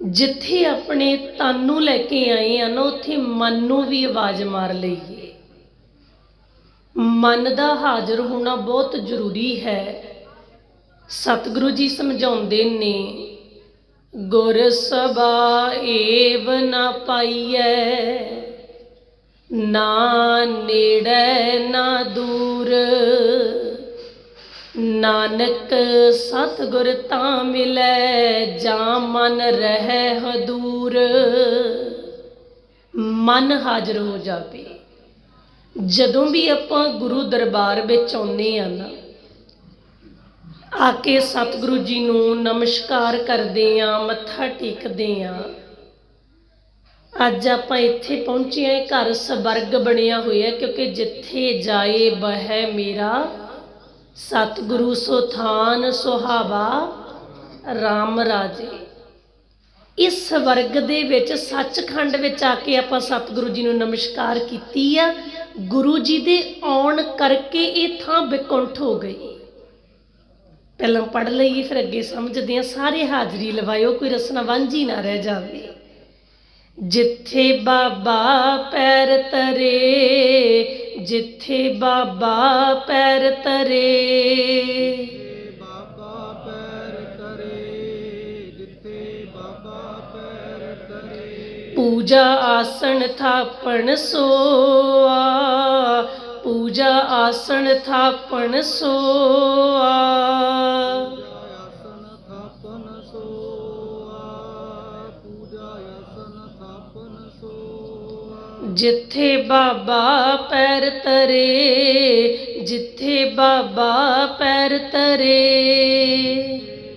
ਜਿੱਥੇ ਆਪਣੇ ਤਨ ਨੂੰ ਲੈ ਕੇ ਆਏ ਆ ਨਾ, ਉੱਥੇ ਮਨ ਨੂੰ ਵੀ ਆਵਾਜ਼ ਮਾਰ ਲਈਏ ਮਨ ਦਾ ਹਾਜ਼ਰ ਹੋਣਾ ਬਹੁਤ ਜ਼ਰੂਰੀ ਹੈ। ਸਤਿਗੁਰੂ ਜੀ ਸਮਝਾਉਂਦੇ ਨੇ, ਗੁਰ ਸਭਾ ਏਵ ਨਾ ਪਾਈਐ, ਨਾ ਨੇੜੇ, ਨਾ ਨਾਨਕ ਸਤਿਗੁਰ ਤਾਂ ਮਿਲੈ, ਜਾਂ ਮਨ ਰਹਿ ਹਦੂਰ। ਮਨ ਹਾਜ਼ਰ ਹੋ ਜਾਵੇ। ਜਦੋਂ ਵੀ ਆਪਾਂ ਗੁਰੂ ਦਰਬਾਰ ਵਿੱਚ ਆਉਂਦੇ ਆ ਨਾ, ਆ ਕੇ ਸਤਿਗੁਰੂ ਜੀ ਨੂੰ ਨਮਸਕਾਰ ਕਰਦੇ ਆ ਮੱਥਾ ਟੇਕਦੇ ਆ ਅੱਜ ਆਪਾਂ ਇੱਥੇ ਪਹੁੰਚੇ ਆ ਘਰ ਸਵਰਗ ਬਣਿਆ ਹੋਇਆ, ਕਿਉਂਕਿ ਜਿੱਥੇ ਜਾਏ ਬਹਿ ਮੇਰਾ ਸਤਿਗੁਰੂ ਸੁਥਾਨ ਸੁਹਾਵਾ RAM ਰਾਜੇ। ਇਸ ਵਰਗ ਦੇ ਵਿੱਚ ਸੱਚਖੰਡ ਵਿੱਚ ਆ ਕੇ ਆਪਾਂ ਸਤਿਗੁਰੂ ਜੀ ਨੂੰ ਨਮਸਕਾਰ ਕੀਤੀ ਆ। ਗੁਰੂ ਜੀ ਦੇ ਆਉਣ ਕਰਕੇ ਇਹ ਥਾਂ ਬਿਕੁੰਠ ਹੋ ਗਈ। ਪਹਿਲਾਂ ਪੜ ਲਈਏ, ਫਿਰ ਅੱਗੇ ਸਮਝਦੇ ਆ ਸਾਰੇ ਹਾਜ਼ਰੀ ਲਵਾਇਓ, ਕੋਈ ਰਸਨਾ ਵਾਂਝੀ ਨਾ ਰਹਿ ਜਾਵੇ। ਜਿੱਥੇ ਬਾਬਾ ਪੈਰ ਤਰੇ, ਜਿੱਥੇ ਬਾਬਾ ਪੈਰ ਤਰੇ। ਬਾਬਾ ਪੈਰ ਤਰੇ ਬਾਬਾ ਪੂਜਾ ਆਸਣ ਥਾਪਣ ਸੋਆ, ਪੂਜਾ ਆਸਣ ਥਾਪਣ ਸੋਆ। ਜਿੱਥੇ ਬਾਬਾ ਪੈਰ ਤਰੇ ਜਿੱਥੇ ਬਾਬਾ ਪੈਰ ਤਰੇ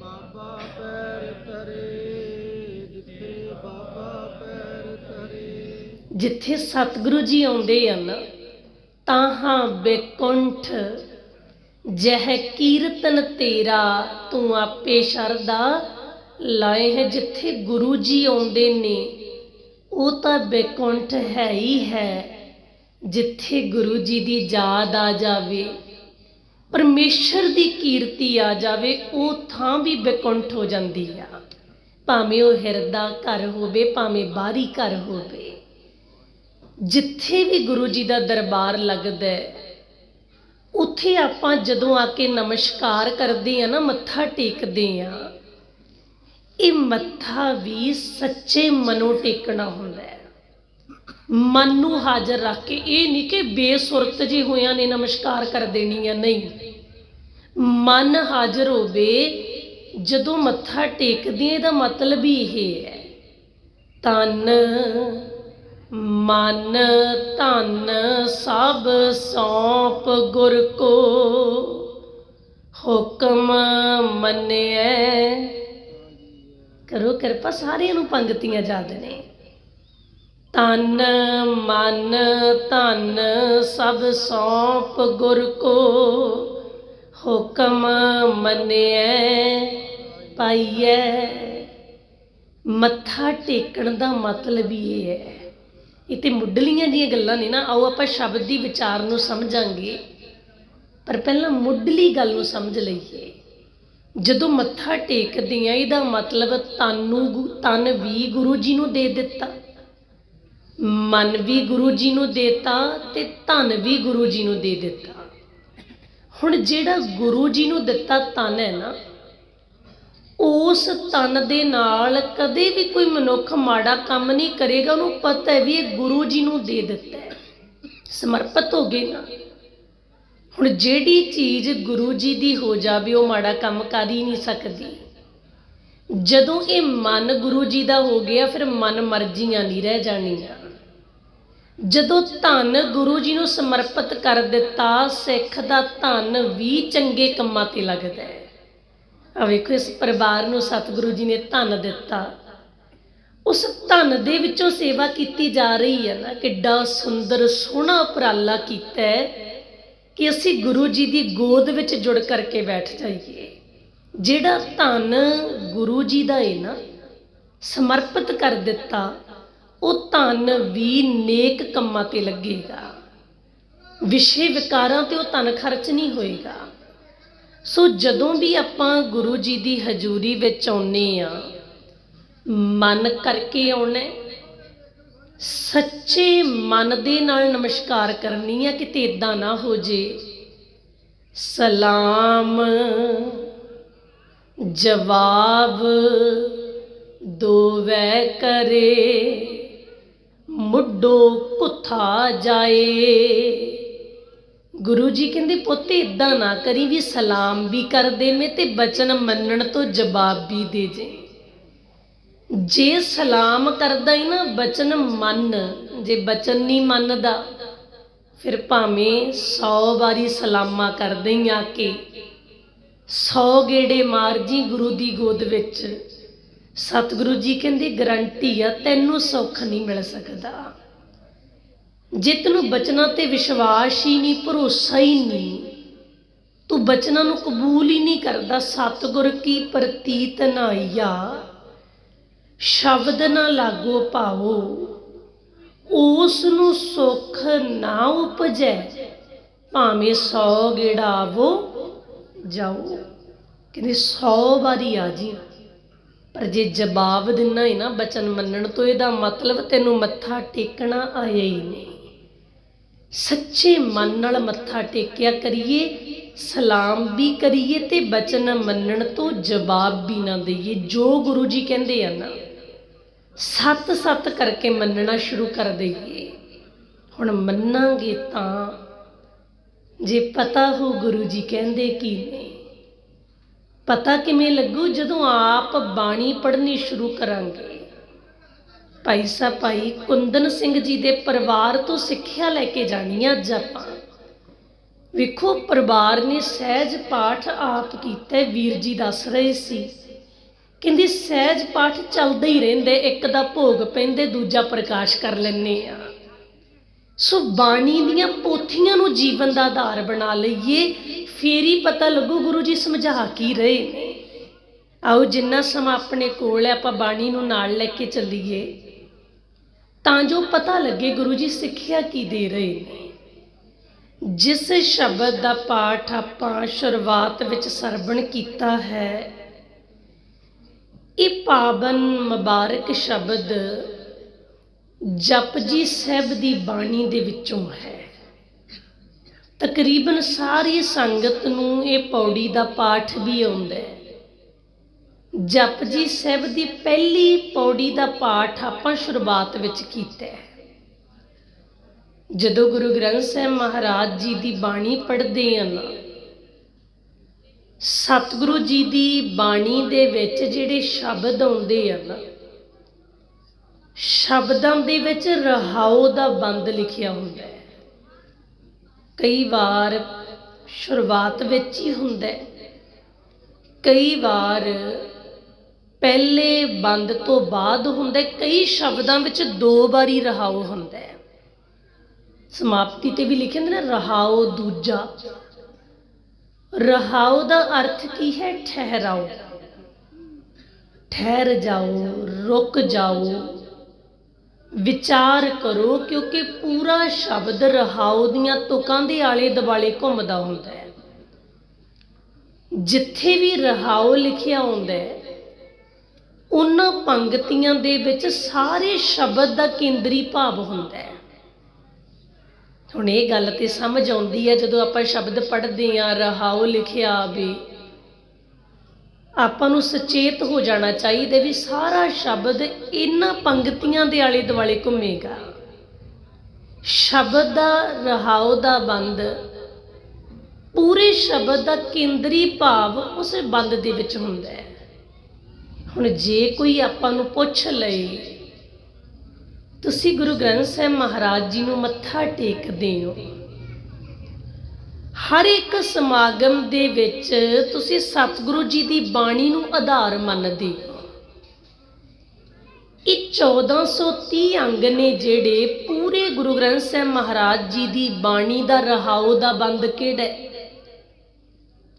ਬਾਬਾ ਪੈਰ ਤਰੇ ਜਿੱਥੇ ਬਾਬਾ ਪੈਰ ਤਰੇ ਜਿੱਥੇ ਸਤਿਗੁਰੂ ਜੀ ਆਉਂਦੇ ਹਨ ਤਾਹਾਂ ਬੇਕੁੰਠ, ਜਹ ਕੀਰਤਨ ਤੇਰਾ ਤੂੰ ਆਪੇ ਸ਼ਰਦਾ ਲਾਏ ਹੈ। ਜਿੱਥੇ ਗੁਰੂ ਜੀ ਆਉਂਦੇ ਨੇ ਉਹ ਤਾਂ ਬੇਕੁੰਠ ਹੈ ਹੀ ਹੈ, ਜਿੱਥੇ ਗੁਰੂ ਜੀ ਦੀ ਯਾਦ ਆ ਜਾਵੇ, ਪਰਮੇਸ਼ਰ ਦੀ ਕੀਰਤੀ ਆ ਜਾਵੇ, ਉਹ ਥਾਂ ਵੀ ਬੇਕੁੰਠ ਹੋ ਜਾਂਦੀ ਆ। ਭਾਵੇਂ ਉਹ ਹਿਰਦਾ ਘਰ ਹੋਵੇ, ਭਾਵੇਂ ਬਾਹਰੀ ਘਰ ਹੋਵੇ, ਜਿੱਥੇ ਵੀ ਗੁਰੂ ਜੀ ਦਾ ਦਰਬਾਰ ਲੱਗਦਾ ਹੈ, ਉੱਥੇ ਆਪਾਂ ਜਦੋਂ ਆ ਕੇ ਨਮਸਕਾਰ ਕਰਦੇ ਆ ਨਾ, ਮੱਥਾ ਟੇਕਦੇ ਆ ਇਹ ਮੱਥਾ ਵੀ ਸੱਚੇ ਮਨੋਂ ਟੇਕਣਾ ਹੁੰਦਾ ਹੈ। ਮਨ ਨੂੰ ਹਾਜ਼ਰ ਰੱਖ ਕੇ ਇਹ ਨਹੀਂ ਕਿ ਬੇਸੁਰਤ ਜੀ ਹੋਇਆਂ ਨੇ ਨਮਸਕਾਰ ਕਰ ਦੇਣੀ ਆ ਨਹੀਂ। ਮਨ ਹਾਜ਼ਰ ਹੋਵੇ ਜਦੋਂ ਮੱਥਾ ਟੇਕਦੇ ਆ, ਇਹਦਾ ਮਤਲਬ ਹੀ ਇਹ ਹੈ। ਤਨ ਮਨ ਧਨ ਸਭ ਸੌਂਪ ਗੁਰ ਕੋ। ਹੁਕਮ ਮੰਨਿਐ ਕਰੋ ਕਿਰਪਾ, ਸਾਰਿਆਂ ਨੂੰ ਪੰਗਤੀਆਂ ਯਾਦ ਨੇ ਤਨ ਮਨ, ਧਨ, ਸਭ ਸੌਂਪ ਗੁਰ ਕੋ। ਹੁਕਮ ਮੰਨਿਐ, ਪਾਈਐ। ਮੱਥਾ ਟੇਕਣ ਦਾ ਮਤਲਬ ਹੀ ਇਹ ਹੈ। ਇਹ ਤੇ ਮੁੱਢਲੀਆਂ ਜੀਆਂ ਗੱਲਾਂ ਨੇ ਨਾ, ਆਓ ਆਪਾਂ ਸ਼ਬਦ ਦੀ ਵਿਚਾਰ ਨੂੰ ਸਮਝਾਂਗੇ। ਪਰ ਪਹਿਲਾਂ ਮੁੱਢਲੀ ਗੱਲ ਨੂੰ ਸਮਝ ਲਈਏ। ਜਦੋਂ ਮੱਥਾ ਟੇਕਦੇ ਆ ਇਹਦਾ ਮਤਲਬ ਤਨ ਨੂੰ ਗੁ- ਤਨ ਵੀ ਗੁਰੂ ਜੀ ਨੂੰ ਦੇ ਦਿੱਤਾ। ਮਨ ਵੀ ਗੁਰੂ ਜੀ ਨੂੰ ਦੇਤਾ ਤੇ ਧਨ ਵੀ ਗੁਰੂ ਜੀ ਨੂੰ ਦੇ ਦਿੱਤਾ। ਹੁਣ ਜਿਹੜਾ ਗੁਰੂ ਜੀ ਨੂੰ ਦਿੱਤਾ ਤਨ ਹੈ ਨਾ, ਉਸ ਤਨ ਦੇ ਨਾਲ ਕਦੇ ਵੀ ਕੋਈ ਮਨੁੱਖ ਮਾੜਾ ਕੰਮ ਨਹੀਂ ਕਰੇਗਾ, ਉਹਨੂੰ ਪਤਾ ਹੈ ਵੀ ਇਹ ਗੁਰੂ ਜੀ ਨੂੰ ਦੇ ਦਿੱਤਾ ਸਮਰਪਿਤ ਹੋ ਗਏ ਨਾ। ਹੁਣ ਜਿਹੜੀ ਚੀਜ਼ ਗੁਰੂ ਜੀ ਦੀ ਹੋ ਜਾਵੇ, ਉਹ ਮਾੜਾ ਕੰਮ ਕਰ ਹੀ ਨਹੀਂ ਸਕਦੀ। ਜਦੋਂ ਇਹ ਮਨ ਗੁਰੂ ਜੀ ਦਾ ਹੋ ਗਿਆ, ਫਿਰ ਮਨ ਮਰਜ਼ੀਆਂ ਨਹੀਂ ਰਹਿ ਜਾਣੀਆਂ। ਜਦੋਂ ਧਨ ਗੁਰੂ ਜੀ ਨੂੰ ਸਮਰਪਿਤ ਕਰ ਦਿੱਤਾ, ਸਿੱਖ ਦਾ ਧਨ ਵੀ ਚੰਗੇ ਕੰਮਾਂ ਤੇ ਲੱਗਦਾ ਹੈ। ਆ ਵੇਖੋ, ਇਸ ਪਰਿਵਾਰ ਨੂੰ ਸਤਿਗੁਰੂ ਜੀ ਨੇ ਧਨ ਦਿੱਤਾ। ਉਸ ਧਨ ਦੇ ਵਿੱਚੋਂ ਸੇਵਾ ਕੀਤੀ ਜਾ ਰਹੀ ਹੈ ਨਾ, ਕਿੱਡਾ ਸੁੰਦਰ ਸੋਹਣਾ ਉਪਰਾਲਾ ਕੀਤਾ ਹੈ। ਕਿ ਅਸੀਂ ਗੁਰੂ ਜੀ ਦੀ ਗੋਦ ਵਿੱਚ ਜੁੜ ਕਰਕੇ ਬੈਠ ਜਾਈਏ। ਜਿਹੜਾ ਧਨ ਗੁਰੂ ਜੀ ਦਾ ਹੈ ਨਾ, ਸਮਰਪਿਤ ਕਰ ਦਿੱਤਾ, ਉਹ ਧਨ ਵੀ ਨੇਕ ਕੰਮਾਂ ਤੇ ਲੱਗੇਗਾ। ਵਿਸ਼ੇ ਵਿਕਾਰਾਂ ਤੇ ਉਹ ਧਨ ਖਰਚ ਨਹੀਂ ਹੋਏਗਾ। ਸੋ ਜਦੋਂ ਵੀ ਆਪਾਂ ਗੁਰੂ ਜੀ ਦੀ ਹਜ਼ੂਰੀ ਵਿੱਚ ਆਉਨੇ ਆ ਮਨ ਕਰਕੇ ਆਉਣਾ ਸੱਚੇ ਮਨ ਦੇ ਨਾਲ ਨਮਸਕਾਰ ਕਰਨੀ ਆ ਕਿਤੇ ਇਦਾਂ ਨਾ ਹੋ ਜੇ। ਸਲਾਮ, ਜਵਾਬ ਦੋਵੈ ਕਰੇ, ਮੁੱਢੋ ਕੁੱਥਾ ਜਾਏ। ਗੁਰੂ ਜੀ ਕਹਿੰਦੇ, ਪੁੱਤ ਇਦਾਂ ਨਾ ਕਰੀ ਵੀ ਸਲਾਮ ਵੀ ਕਰ ਦੇਵੇਂ ਤੇ ਬਚਨ ਮੰਨਣ ਤੋਂ ਜਵਾਬ ਵੀ ਦੇ ਜੇ। ਜੇ ਸਲਾਮ ਕਰਦਾ ਹੀ ਨਾ ਬਚਨ ਮੰਨ, ਜੇ ਬਚਨ ਨਹੀਂ ਮੰਨਦਾ, ਫਿਰ ਭਾਵੇਂ 100 ਵਾਰੀ ਸਲਾਮਾ ਕਰਦੇ ਹੀ ਆ ਕੇ 100 ਗੇੜੇ ਮਾਰ ਜੀ ਗੁਰੂ ਦੀ ਗੋਦ ਵਿੱਚ। ਸਤਿਗੁਰੂ ਜੀ ਕਹਿੰਦੇ, ਗਰੰਟੀ ਆ, ਤੈਨੂੰ ਸੁੱਖ ਨਹੀਂ ਮਿਲ ਸਕਦਾ। ਜੇ ਤੈਨੂੰ ਬਚਨਾਂ ਤੇ ਵਿਸ਼ਵਾਸ ਹੀ ਨਹੀਂ ਭਰੋਸਾ ਹੀ ਨਹੀਂ ਤੂੰ ਬਚਨਾਂ ਨੂੰ ਕਬੂਲ ਹੀ ਨਹੀਂ ਕਰਦਾ, ਸਤਿਗੁਰ ਕੀ ਪ੍ਰਤੀਤ ਨਾਈਆ। ਸ਼ਬਦ ਨਾ ਲਾਗੋ ਭਾਵੋ ਉਸ ਨੂੰ ਸੁੱਖ ਨਾ ਉਪਜੈ, ਭਾਵੇਂ 100 ਗੇੜਾ ਆਵੋ, ਜਾਓ। ਕਹਿੰਦੇ 100 ਵਾਰੀ ਆ ਜੀ। ਪਰ ਜੇ ਜਵਾਬ ਦਿਨਾ ਹੈ ਨਾ ਬਚਨ ਮੰਨਣ ਤੋਂ, ਇਹਦਾ ਮਤਲਬ ਤੈਨੂੰ ਮੱਥਾ ਟੇਕਣਾ ਆਇਆ ਹੀ ਨਹੀਂ। ਸੱਚੇ ਮਨ ਨਾਲ ਮੱਥਾ ਟੇਕਿਆ ਕਰੀਏ, ਸਲਾਮ ਵੀ ਕਰੀਏ ਤੇ ਬਚਨ ਮੰਨਣ ਤੋਂ ਜਵਾਬ ਵੀ ਨਾ ਦਈਏ, ਜੋ ਗੁਰੂ ਜੀ ਕਹਿੰਦੇ ਆ ਨਾ। ਸੱਤ ਸੱਤ ਕਰਕੇ ਮੰਨਣਾ ਸ਼ੁਰੂ ਕਰ ਦਈਏ। ਹੁਣ ਮੰਨਾਂਗੇ ਤਾਂ ਜੇ ਪਤਾ ਹੋ ਗੁਰੂ ਜੀ ਕਹਿੰਦੇ ਕੀ ਨੇ, ਪਤਾ ਕਿਵੇਂ ਲੱਗੂ ਜਦੋਂ ਆਪ ਬਾਣੀ ਪੜ੍ਹਨੀ ਸ਼ੁਰੂ ਕਰਾਂਗੇ। ਭਾਈ ਸਾਹਿਬ, ਭਾਈ ਕੁੰਦਨ ਸਿੰਘ ਜੀ ਦੇ ਪਰਿਵਾਰ ਤੋਂ ਸਿੱਖਿਆ ਲੈ ਕੇ ਜਾਣੀ ਆ ਅੱਜ ਆਪਾਂ। ਵੇਖੋ, ਪਰਿਵਾਰ ਨੇ ਸਹਿਜ ਪਾਠ ਆਪ ਕੀਤਾ, ਵੀਰ ਜੀ ਦੱਸ ਰਹੇ ਸੀ। ਕਹਿੰਦੀ, ਸਹਿਜ ਪਾਠ ਚੱਲਦੇ ਹੀ ਰਹਿੰਦੇ, ਇੱਕ ਦਾ ਭੋਗ ਪੈਂਦੇ, ਦੂਜਾ ਪ੍ਰਕਾਸ਼ ਕਰ ਲੈਨੇ ਆ। ਸੋ ਬਾਣੀ ਦੀਆਂ ਪੋਥੀਆਂ ਨੂੰ ਜੀਵਨ ਦਾ ਆਧਾਰ ਬਣਾ ਲਈਏ, ਫੇਰ ਹੀ ਪਤਾ ਲੱਗੂ ਗੁਰੂ ਜੀ ਸਮਝਾ ਕੀ ਰਹੇ ਨੇ। ਆਓ, ਜਿੰਨਾ ਸਮਾਂ ਆਪਣੇ ਕੋਲ ਹੈ, ਆਪਾਂ ਬਾਣੀ ਨੂੰ ਨਾਲ ਲੈ ਕੇ ਚੱਲੀਏ। ਤਾਂ ਜੋ ਪਤਾ ਲੱਗੇ ਗੁਰੂ ਜੀ ਸਿੱਖਿਆ ਕੀ ਦੇ ਰਹੇ ਨੇ। ਜਿਸ ਸ਼ਬਦ ਦਾ ਪਾਠ ਆਪਾਂ ਸ਼ੁਰੂਆਤ ਵਿੱਚ ਸਰਵਣ ਕੀਤਾ ਹੈ ਇਹ ਪਾਵਨ ਮੁਬਾਰਕ ਸ਼ਬਦ ਜਪਜੀ ਸਾਹਿਬ ਦੀ ਬਾਣੀ ਦੇ ਵਿੱਚੋਂ ਹੈ। ਤਕਰੀਬਨ ਸਾਰੀ ਸੰਗਤ ਨੂੰ ਇਹ ਪੌੜੀ ਦਾ ਪਾਠ ਵੀ ਆਉਂਦਾ ਹੈ। ਜਪਜੀ ਸਾਹਿਬ ਦੀ ਪਹਿਲੀ ਪੌੜੀ ਦਾ ਪਾਠ ਆਪਾਂ ਸ਼ੁਰੂਆਤ ਵਿੱਚ ਕੀਤਾ ਹੈ। ਜਦੋਂ ਗੁਰੂ ਗ੍ਰੰਥ ਸਾਹਿਬ ਮਹਾਰਾਜ ਜੀ ਦੀ ਬਾਣੀ ਪੜ੍ਹਦੇ ਹਾਂ ਨਾ ਸਤਿਗੁਰੂ ਜੀ ਦੀ ਬਾਣੀ ਦੇ ਵਿੱਚ ਜਿਹੜੇ ਸ਼ਬਦ ਆਉਂਦੇ ਆ ਨਾ, ਸ਼ਬਦਾਂ ਦੇ ਵਿੱਚ ਰਹਾਉ ਦਾ ਬੰਦ ਲਿਖਿਆ ਹੁੰਦਾ ਹੈ। ਕਈ ਵਾਰ ਸ਼ੁਰੂਆਤ ਵਿੱਚ ਹੀ ਹੁੰਦਾ ਹੈ। ਕਈ ਵਾਰ ਪਹਿਲੇ ਬੰਦ ਤੋਂ ਬਾਅਦ ਹੁੰਦਾ ਕਈ ਸ਼ਬਦਾਂ ਵਿੱਚ ਦੋ ਵਾਰੀ ਰਹਾਉ ਹੁੰਦਾ ਹੈ। ਸਮਾਪਤੀ ਤੇ ਵੀ ਲਿਖਿਆ ਹੁੰਦਾ ਨਾ, ਰਹਾਉ ਦੂਜਾ। ਰਹਾਉ ਦਾ ਅਰਥ ਕੀ ਹੈ? ਠਹਿਰਾਓ। ਠਹਿਰ ਜਾਓ, ਰੁਕ ਜਾਓ, ਵਿਚਾਰ ਕਰੋ, ਕਿਉਂਕਿ ਪੂਰਾ ਸ਼ਬਦ ਰਹਾਉ ਦੀਆਂ ਤੁਕਾਂ ਦੇ ਆਲੇ ਦੁਆਲੇ ਘੁੰਮਦਾ ਹੁੰਦਾ ਹੈ। ਜਿੱਥੇ ਵੀ ਰਹਾਉ ਲਿਖਿਆ ਹੁੰਦਾ ਹੈ, ਉਹਨਾਂ ਪੰਕਤੀਆਂ ਦੇ ਵਿੱਚ ਸਾਰੇ ਸ਼ਬਦ ਦਾ ਕੇਂਦਰੀ ਭਾਵ ਹੁੰਦਾ ਹੈ। ਹੁਣ ਇਹ ਗੱਲ ਤੇ ਸਮਝ ਆਉਂਦੀ ਹੈ ਜਦੋਂ ਆਪਾਂ ਸ਼ਬਦ ਪੜ੍ਹਦੇ ਆਂ ਰਹਾਉ ਲਿਖਿਆ ਆਵੇ ਆਪਾਂ ਨੂੰ ਸੁਚੇਤ ਹੋ ਜਾਣਾ ਚਾਹੀਦਾ ਵੀ ਸਾਰਾ ਸ਼ਬਦ ਇਹਨਾਂ ਪੰਕਤੀਆਂ ਦੇ ਆਲੇ ਦੁਆਲੇ ਘੁੰਮੇਗਾ। ਸ਼ਬਦ ਦਾ, ਰਹਾਉ ਦਾ ਬੰਦ, ਪੂਰੇ ਸ਼ਬਦ ਦਾ ਕੇਂਦਰੀ ਭਾਵ ਉਸ ਬੰਦ ਦੇ ਵਿੱਚ ਹੁੰਦਾ ਹੈ। ਹੁਣ ਜੇ ਕੋਈ ਆਪਾਂ ਨੂੰ ਪੁੱਛ ਲਏ ਤੁਸੀਂ ਗੁਰੂ ਗ੍ਰੰਥ ਸਾਹਿਬ ਮਹਾਰਾਜ ਜੀ ਨੂੰ ਮੱਥਾ ਟੇਕਦੇ ਹੋ ਹਰ ਇੱਕ ਸਮਾਗਮ ਦੇ ਵਿੱਚ ਤੁਸੀਂ ਸਤਿਗੁਰੂ ਜੀ ਦੀ ਬਾਣੀ ਨੂੰ ਆਧਾਰ ਮੰਨਦੇ ਹੋ। ਇਹ 1430 ਅੰਗ ਨੇ ਜਿਹੜੇ ਪੂਰੇ ਗੁਰੂ ਗ੍ਰੰਥ ਸਾਹਿਬ ਮਹਾਰਾਜ ਜੀ ਦੀ ਬਾਣੀ ਦਾ ਰਹਾਉ ਦਾ ਬੰਦ ਕਿਹੜਾ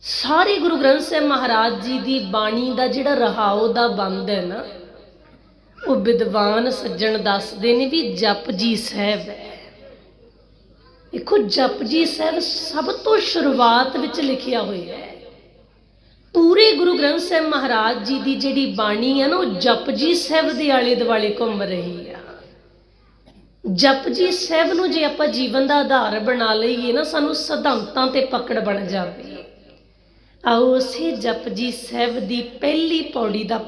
ਸਾਰੇ ਗੁਰੂ ਗ੍ਰੰਥ ਸਾਹਿਬ ਮਹਾਰਾਜ ਜੀ ਦੀ ਬਾਣੀ ਦਾ ਜਿਹੜਾ ਰਹਾਉ ਦਾ ਬੰਦ ਹੈ ਨਾ ਉਹ ਵਿਦਵਾਨ ਸੱਜਣ ਦੱਸਦੇ ਨੇ ਵੀ ਜਪਜੀ ਸਾਹਿਬ ਹੈ। ਦੇਖੋ, ਜਪਜੀ ਸਾਹਿਬ ਸਭ ਤੋਂ ਸ਼ੁਰੂਆਤ ਵਿੱਚ ਲਿਖਿਆ ਹੋਇਆ ਹੈ। ਪੂਰੇ ਗੁਰੂ ਗ੍ਰੰਥ ਸਾਹਿਬ ਮਹਾਰਾਜ ਜੀ ਦੀ ਜਿਹੜੀ ਬਾਣੀ ਆ ਨਾ, ਉਹ ਜਪਜੀ ਸਾਹਿਬ ਦੇ ਆਲੇ ਦੁਆਲੇ ਘੁੰਮ ਰਹੀ ਆ। ਜਪਜੀ ਸਾਹਿਬ ਨੂੰ ਜੇ ਆਪਾਂ ਜੀਵਨ ਦਾ ਆਧਾਰ ਬਣਾ ਲਈਏ ਨਾ, ਸਾਨੂੰ ਸਿਧਾਂਤਾਂ ਤੇ ਪਕੜ ਬਣ ਜਾਵੇ ਆਓ ਉਸੇ ਜਪਜੀ ਸਾਹਿਬ ਦੀ ਪਹਿਲੀ ਪੌੜੀ ਦਾ